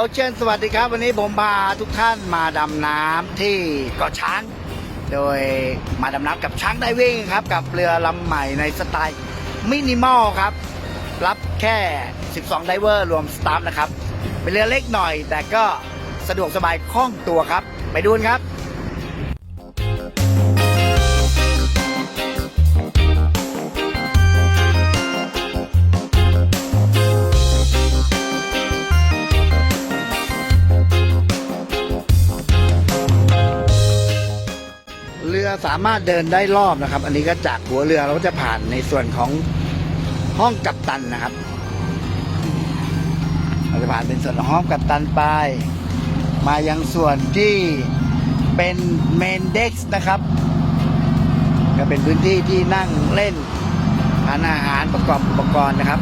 โอเชียนสวัสดีครับ วันนี้ผมพาทุกท่านมาดำน้ำที่เกาะช้าง โดยมาดำน้ำกับช้างไดวิ่งครับ กับเรือลำใหม่ในสไตล์มินิมอลครับ รับแค่ 12 ไดเวอร์รวมสตาฟนะครับ เป็นเรือเล็กหน่อย แต่ก็สะดวกสบายคล่องตัวครับ ไปดูนครับ รือสามารถเดินได้รอบนะครับ อันนี้ก็จากหัวเรือเราก็จะผ่านในส่วนของห้องกัปตันนะครับ เราจะผ่านเป็นส่วนของห้องกัปตันไป มายังส่วนที่เป็นเมนเด็กซ์นะครับ ก็เป็นพื้นที่ที่นั่งเล่นทานอาหารประกอบอุปกรณ์นะครับ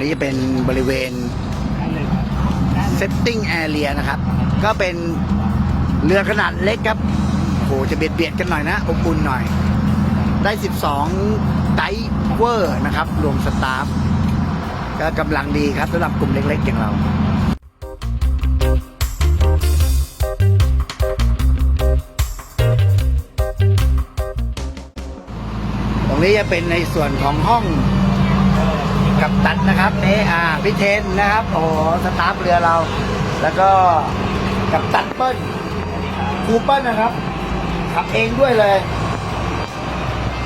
นี้จะเป็นบริเวณ setting area นะครับ ก็เป็นเรือขนาดเล็กครับโหจะเบียดเบียดกันหน่อยนะอบอุ่นหน่อย ได้ 12 ไดเวอร์นะครับ รวมสตาฟก็กำลังดีครับสำหรับกลุ่มเล็กๆอย่างเราตรงนี้จะเป็นในส่วนของห้อง กับตันนะครับนี่อ่าพี่เทนนะครับ โอ้สตาฟเรือเรา แล้วก็กับตันเปิ้ลครูเปิ้ลนะครับขับเองด้วยเลย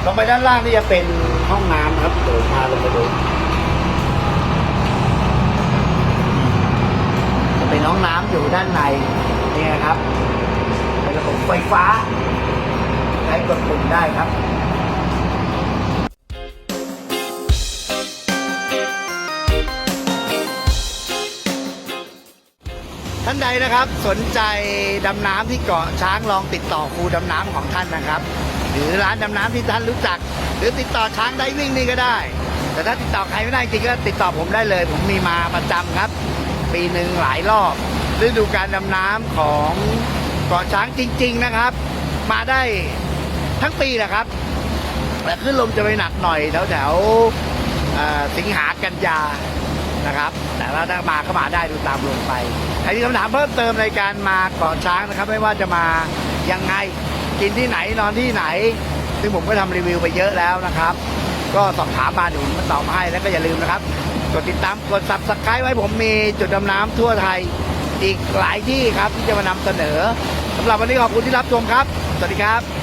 ลงไปด้านล่างนี่จะเป็นห้องน้ำครับเดี๋ยวพาลงไปดูจะเป็นห้องน้ำอยู่ด้านในนี่นะครับเป็นระบบไฟฟ้าใช้กดปุ่มได้ครับ ท่านใดนะครับสนใจดำน้ำที่เกาะช้างลองติดต่อครูดำน้ำของท่านนะครับ หรือร้านดำน้ำที่ท่านรู้จัก หรือติดต่อช้างได้วิ่งนี่ก็ได้ แต่ถ้าติดต่อใครไม่ได้จริงก็ติดต่อผมได้เลย ผมมีมาประจำครับ ปีหนึ่งหลายรอบฤดูการดำน้ำของเกาะช้างจริง ๆนะครับ มาได้ทั้งปีแหละครับแต่ขึ้นลมจะไปหนักหน่อยแถวแถวสิงหากันยา นะครับ แต่ว่าถ้ามาก็มาได้ดูตามลงไปใครมีคำถามเพิ่มเติมในการมาเกาะช้างนะครับ ไม่ว่าจะมายังไงกินที่ไหนนอนที่ไหน ซึ่งผมก็ทำรีวิวไปเยอะแล้วนะครับ ก็สอบถามมาเดี๋ยวผมาตอบให้แล้วก็อย่าลืมนะครับกดติดตามกด subscribe ไว้ผมมีจุดดำน้ำทั่วไทยอีกหลายที่ครับที่จะมานำเสนอสำหรับวันนี้ขอบคุณที่รับชมครับ สวัสดีครับ